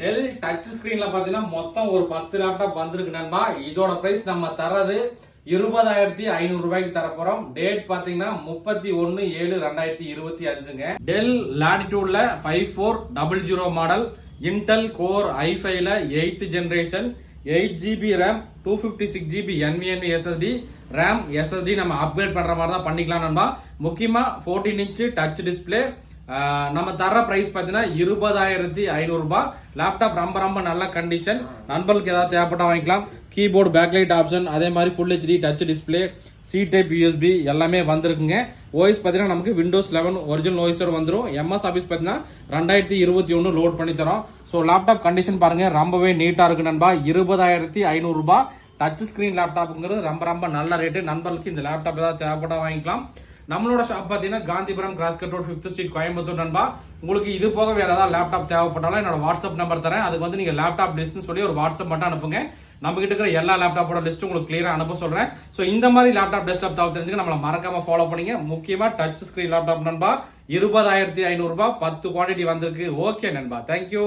Del touch ஸ்கிரீன்ல பாத்தீங்கன்னா மொத்தம் ஒரு பத்து லேப்டாப் வந்திருக்கு நண்பா. இதோட பிரைஸ் நம்ம தர்றது இருபதாயிரத்தி ஐநூறு ரூபாய்க்கு தரப்போறோம். டேட் பாத்தீங்கன்னா முப்பத்தி ஒன்னு ஏழு ரெண்டாயிரத்தி இருபத்தி அஞ்சுங்க. Dell லாட்டிடியூட்ல five four double zero model Intel core I ஃபைவ்ல eighth generation eight GB RAM two fifty six GB என்விஎன்வி SSD RAM SSD நம்ம அப்கிரேட் பண்ற மாதிரி தான் பண்ணிக்கலாம் நண்பா. முக்கியமா ஃபோர்டீன் இன்ச் டச் டிஸ்பிளே நம்ம தர ப்ரைஸ் பார்த்தீங்கன்னா இருபதாயிரத்தி ஐநூறுரூபா லேப்டாப் ரொம்ப ரொம்ப நல்ல கண்டிஷன் நண்பர்களுக்கு ஏதாவது தேவைப்பட்டா வாங்கிக்கலாம். கீபோர்டு பேக்லைட் ஆப்ஷன் அதே மாதிரி full HD touch display C type USB எல்லாமே வந்திருக்குங்க. ஓஎஸ் பார்த்தீங்கன்னா நமக்கு விண்டோஸ் லெவன் ஒரிஜினல் ஓஎஸோட வந்துடும் எம்எஸ் ஆஃபீஸ் பார்த்தீங்கன்னா ரெண்டாயிரத்தி இருபத்தி ஒன்று லோட் பண்ணி தரோம். ஸோ லேப்டாப் கண்டிஷன் பாருங்கள் ரொம்பவே நீட்டாக இருக்கு நண்பா. இருபதாயிரத்தி ஐநூறுரூபா டச் ஸ்க்ரீன் லேப்டாப்புங்கிறது ரொம்ப ரொம்ப நல்ல ரேட்டு நண்பர்களுக்கு இந்த லேப்டாப் ஏதாவது தேவைப்பட்டால் வாங்கிக்கலாம். நம்மளோட ஷாப் பார்த்தீங்கன்னா Gandhipuram cross cut road fifth street Coimbatore நண்பா. உங்களுக்கு இது போக வேறு ஏதாவது லேப்டாப் தேவைப்பட்டாலும் என்னோட வாட்ஸ்அப் நம்பர் தரேன். அதுக்கு வந்து நீங்கள் லேப்டாப் லிஸ்ட்னு சொல்லி ஒரு வாட்ஸ்அப் மட்டும் அனுப்புங்க. நம்ம கிட்ட இருக்கிற எல்லா லேப்டாப்போட லிஸ்ட் உங்களுக்கு கிளியரா அனுப்ப சொல்றேன். ஸோ இந்த மாதிரி லேப்டாப் டெஸ்க்டாப் தவிர தெரிஞ்சுக்க நம்மளை மறக்காம ஃபாலோ பண்ணீங்க. முக்கியமா டச் ஸ்கிரீன் லேப்டாப் நண்பா. இருபதாயிரத்தி ஐநூறுரூபா பத்து குவான்டிட்டி வந்திருக்கு. ஓகே நண்பா. தேங்க்யூ